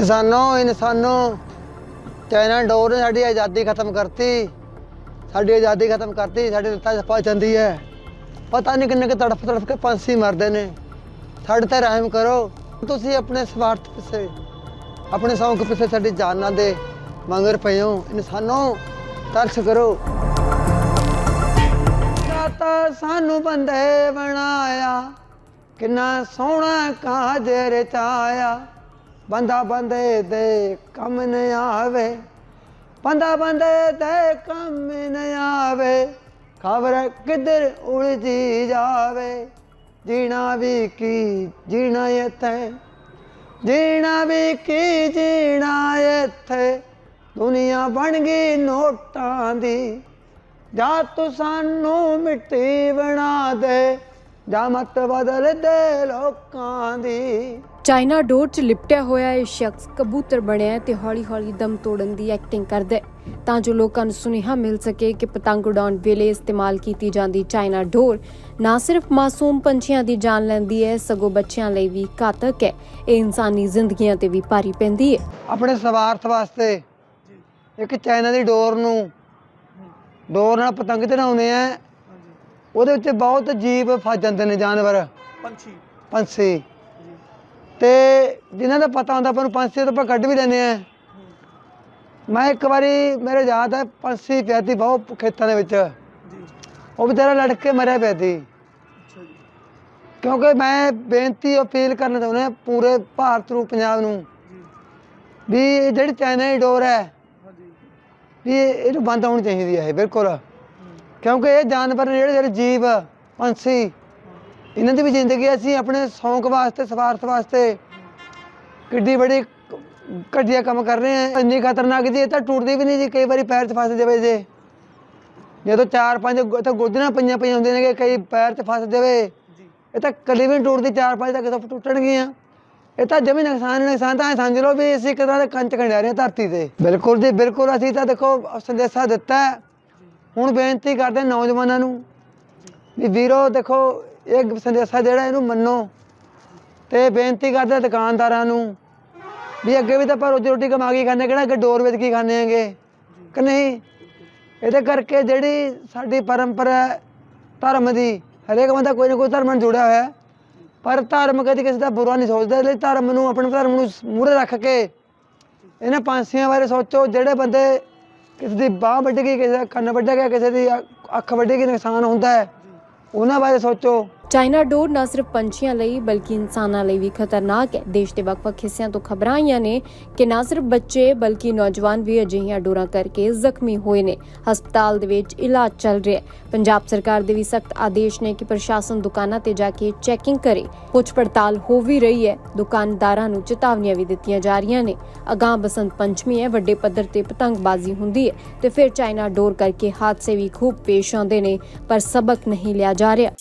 ਇਨਸਾਨੋ ਇਨਸਾਨੋ। China ਡੋਰ ਨੇ ਸਾਡੀ ਆਜ਼ਾਦੀ ਖਤਮ ਕਰਤੀ। ਸਾਡੀ ਆਜ਼ਾਦੀ ਖਤਮ ਕਰਤੀ, ਸਾਡੇ ਲੱਤਾਂ 'ਚ ਪਾ ਜਾਂਦੀ ਹੈ। ਪਤਾ ਨਹੀਂ ਕਿੰਨੇ ਕਿ ਤੜਫ ਤੜਫ ਕੇ ਪੰਛੀ ਮਰਦੇ ਨੇ। ਸਾਡੇ ਤੇ ਰਹਿਮ ਕਰੋ। ਤੁਸੀਂ ਆਪਣੇ ਸਵਾਰਥ ਪਿੱਛੇ, ਆਪਣੇ ਸ਼ੌਂਕ ਪਿੱਛੇ ਸਾਡੀ ਜਾਨਾਂ ਦੇ। ਮੰਗਰ ਪਏ ਹੋ ਇਨਸਾਨੋ, ਤਰਸ ਕਰੋ। ਦਾਤਾ ਸਾਨੂੰ ਬੰਦੇ ਬਣਾਇਆ। ਕਿੰਨਾ ਸੋਹਣਾ ਕਾਜ ਰਚਾਇਆ। ਬੰਦਾ ਬੰਦੇ ਦੇ ਕੰਮ ਨ ਆਵੇ। ਬੰਦਾ ਬੰਦੇ ਦੇ ਕੰਮ ਨ ਆਵੇ। ਖਬਰ ਕਿੱਧਰ ਉਲਝੀ ਜਾਵੇ। ਜੀਣਾ ਵੀ ਕੀ ਜੀਣਾ ਇੱਥੇ? ਜੀਣਾ ਵੀ ਕੀ ਜੀਣਾ ਇੱਥੇ? ਦੁਨੀਆ ਬਣ ਗਈ ਨੋਟਾਂ ਦੀ। ਜਾ ਤੂੰ ਸਾਨੂੰ ਮਿੱਟੀ ਬਣਾ ਦੇ। ਲੋਕਾਂ ਦੀ। ਚਾਈਨਾ ਡੋਰ 'ਚ ਲਿਪਟਿਆ ਹੋਇਆ ਇਹ ਸ਼ਖਸ ਕਬੂਤਰ ਬਣਿਆ ਤੇ ਹੌਲੀ-ਹੌਲੀ ਦਮ ਤੋੜਨ ਦੀ ਐਕਟਿੰਗ ਕਰਦਾ ਹੈ। ਤਾਂ ਜੋ ਲੋਕਾਂ ਨੂੰ ਸੁਨੇਹਾ ਮਿਲ ਸਕੇ ਕਿ ਪਤੰਗ ਉਡਾਉਣ ਵੇਲੇ ਇਸਤੇਮਾਲ ਕੀਤੀ ਜਾਂਦੀ ਚਾਈਨਾ ਡੋਰ ਨਾ ਸਿਰਫ ਮਾਸੂਮ ਪੰਛੀਆਂ ਦੀ ਜਾਨ ਲੈਂਦੀ ਹੈ ਸਗੋਂ ਬੱਚਿਆਂ ਲਈ ਵੀ ਘਾਤਕ ਹੈ। ਇਹ ਇਨਸਾਨੀ ਜ਼ਿੰਦਗੀਆਂ ਤੇ ਵੀ ਭਾਰੀ ਪੈਂਦੀ ਹੈ। ਆਪਣੇ ਸਵਾਰਥ ਵਾਸਤੇ ਇੱਕ ਚਾਈਨਾ ਦੀ ਡੋਰ ਨੂੰ ਡੋਰ ਨਾਲ ਪਤੰਗ ਚੜਾਉਂਦੇ ਆ ਉਹਦੇ ਵਿੱਚ ਬਹੁਤ ਜੀਵ ਫਸ ਜਾਂਦੇ ਨੇ ਜਾਨਵਰ। ਪੰਛੀ। ਪੰਛੀ। ਤੇ ਜਿਨ੍ਹਾਂ ਦਾ ਪਤਾ ਹੁੰਦਾ ਆਪਾਂ ਨੂੰ ਪੰਛੀ ਤੋਂ ਆਪਾਂ ਕੱਢ ਵੀ ਲੈਂਦੇ ਆ ਮੈਂ ਇੱਕ ਵਾਰੀ ਮੇਰੇ ਯਾਦ ਹੈ ਪੰਛੀ ਪਿਆ ਸੀ ਬਹੁਤ ਖੇਤਾਂ ਦੇ ਵਿੱਚ। ਉਹ ਵਿਚਾਰਾ ਲੜ ਕੇ ਮਰਿਆ ਪਿਆ ਸੀ। ਕਿਉਂਕਿ ਮੈਂ ਬੇਨਤੀ ਅਪੀਲ ਕਰਨਾ ਚਾਹੁੰਦਾ ਪੂਰੇ ਭਾਰਤ ਨੂੰ ਪੰਜਾਬ ਨੂੰ। ਵੀ ਜਿਹੜੀ ਚਾਈਨਾ ਦੀ ਡੋਰ ਹੈ ਵੀ ਇਹ- ਇਹਨੂੰ ਬੰਦ ਹੋਣੀ ਚਾਹੀਦੀ ਹੈ ਬਿਲਕੁਲ। ਕਿਉਂਕਿ ਇਹ ਜਾਨਵਰ ਨੇ ਜਿਹੜੇ ਜਿਹੜੇ ਜੀਵ ਪੰਛੀ ਇਹਨਾਂ ਦੀ ਵੀ ਜ਼ਿੰਦਗੀ ਅਸੀਂ ਆਪਣੇ ਸ਼ੌਂਕ ਵਾਸਤੇ ਸਵਾਰਥ ਵਾਸਤੇ ਕਿੱਡੀ ਬੜੀ ਘਟੀਆ ਕੰਮ ਕਰ ਰਹੇ ਆ ਇੰਨੀ ਖਤਰਨਾਕ ਜੀ ਇਹ ਤਾਂ ਟੁੱਟਦੀ ਵੀ ਨਹੀਂ ਜੀ ਕਈ ਵਾਰੀ ਪੈਰ 'ਚ ਫਸ ਜਾਵੇ ਜੇ। ਜਦੋਂ ਚਾਰ ਪੰਜ ਇੱਥੇ ਗੋਦਣਾ ਪਈਆਂ ਪਈਆਂ ਹੁੰਦੀਆਂ ਨੇ ਕਿ ਕਈ ਪੈਰ 'ਚ ਫਸ ਜਾਵੇ। ਇਹ ਤਾਂ ਕਲੀ ਵੀ ਟੁੱਟਦੀ ਚਾਰ ਪੰਜ ਤਾਂ ਕਿਤੋਂ ਟੁੱਟਣਗੀਆਂ। ਇਹ ਤਾਂ ਜਮੀ ਨੁਕਸਾਨ ਨੁਕਸਾਨ ਤਾਂ ਸਮਝ ਲਓ ਵੀ ਅਸੀਂ ਤਰ੍ਹਾਂ ਦੇ ਕੰਚ ਕੰਡਿਆ ਰਹੇ ਧਰਤੀ ਤੇ। ਬਿਲਕੁਲ ਜੀ ਬਿਲਕੁਲ। ਅਸੀਂ ਤਾਂ ਦੇਖੋ ਸੰਦੇਸ਼ਾ ਦਿੱਤਾ। ਹੁਣ ਬੇਨਤੀ ਕਰਦੇ ਨੌਜਵਾਨਾਂ ਨੂੰ ਵੀ ਵੀਰੋ, ਦੇਖੋ, ਇਹ ਸੰਦੇਸ਼ਾ ਜਿਹੜਾ ਇਹਨੂੰ ਮੰਨੋ ਤੇ ਬੇਨਤੀ ਕਰਦੇ ਦੁਕਾਨਦਾਰਾਂ ਨੂੰ ਵੀ ਅੱਗੇ ਵੀ ਤਾਂ ਆਪਾਂ ਰੋਜੀ ਰੋਟੀ ਕਮਾ ਕੇ ਖਾਂਦੇ ਕਿਹੜਾ ਅੱਗੇ ਡੋਰ ਵੇਚ ਕੇ ਖਾਂਦੇ ਆਂਗੇ ਕਿ ਨਹੀਂ? ਇਹਦੇ ਕਰਕੇ ਜਿਹੜੀ ਸਾਡੀ ਪਰੰਪਰਾ ਧਰਮ ਦੀ, ਹਰੇਕ ਬੰਦਾ ਕੋਈ ਨਾ ਕੋਈ ਧਰਮ ਨਾਲ ਜੁੜਿਆ ਹੋਇਆ ਪਰ ਧਰਮ ਕਦੀ ਕਿਸੇ ਦਾ ਬੁਰਾ ਨਹੀਂ ਸੋਚਦਾ ਲਈ ਧਰਮ ਨੂੰ, ਆਪਣੇ ਧਰਮ ਨੂੰ ਮੂਹਰੇ ਰੱਖ ਕੇ ਇਹਨਾਂ ਪੰਛੀਆਂ ਬਾਰੇ ਸੋਚੋ, ਜਿਹੜੇ ਬੰਦੇ ਕਿਸੇ ਦੀ ਬਾਹ ਵੱਢ ਗਈ ਕਿਸੇ ਦਾ ਕੰਨ ਵੱਢ ਗਿਆ, ਕਿਸੇ ਦੀ ਅੱਖ ਵੱਢ ਗਈ ਨੁਕਸਾਨ ਹੁੰਦਾ ਹੈ। ਉਹਨਾਂ ਬਾਰੇ ਸੋਚੋ। ਚਾਈਨਾ ਡੋਰ ਨਾ ਸਿਰਫ ਪੰਛੀਆਂ ਲਈ, ਬਲਕਿ ਇਨਸਾਨਾਂ ਲਈ ਵੀ ਖਤਰਨਾਕ ਹੈ। ਦੇਸ਼ ਦੇ ਵੱਖ-ਵੱਖ ਹਿੱਸਿਆਂ ਤੋਂ ਖਬਰਾਂ ਆਈਆਂ ਨੇ ਕਿ ਨਾ ਸਿਰਫ ਬੱਚੇ, ਬਲਕਿ ਨੌਜਵਾਨ ਵੀ ਅਜਿਹੀਆਂ ਡੋਰਾਂ ਕਰਕੇ ਜ਼ਖਮੀ ਹੋਏ ਨੇ। ਹਸਪਤਾਲ ਦੇ ਵਿੱਚ ਇਲਾਜ ਚੱਲ ਰਿਹਾ ਹੈ। ਪੰਜਾਬ ਸਰਕਾਰ ਦੇ ਵੀ ਸਖਤ ਆਦੇਸ਼ ਨੇ ਕਿ ਪ੍ਰਸ਼ਾਸਨ ਦੁਕਾਨਾਂ ਤੇ ਜਾ ਕੇ ਚੈਕਿੰਗ ਕਰੇ। ਪੁੱਛ ਪੜਤਾਲ ਹੋ ਵੀ ਰਹੀ ਹੈ। ਦੁਕਾਨਦਾਰਾਂ ਨੂੰ ਚੇਤਾਵਨੀਆਂ ਵੀ ਦਿੱਤੀਆਂ ਜਾ ਰਹੀਆਂ ਨੇ। ਅਗਾਂਹ ਬਸੰਤ ਪੰਚਮੀ ਹੈ, ਵੱਡੇ ਪੱਧਰ ਤੇ ਪਤੰਗਬਾਜ਼ੀ ਹੁੰਦੀ ਹੈ ਤੇ ਫਿਰ ਚਾਈਨਾ ਡੋਰ ਕਰਕੇ ਹਾਦਸੇ ਵੀ ਖੂਬ ਪੇਸ਼ ਆਉਂਦੇ ਨੇ, ਪਰ ਸਬਕ ਨਹੀਂ ਲਿਆ ਜਾ ਰਿਹਾ।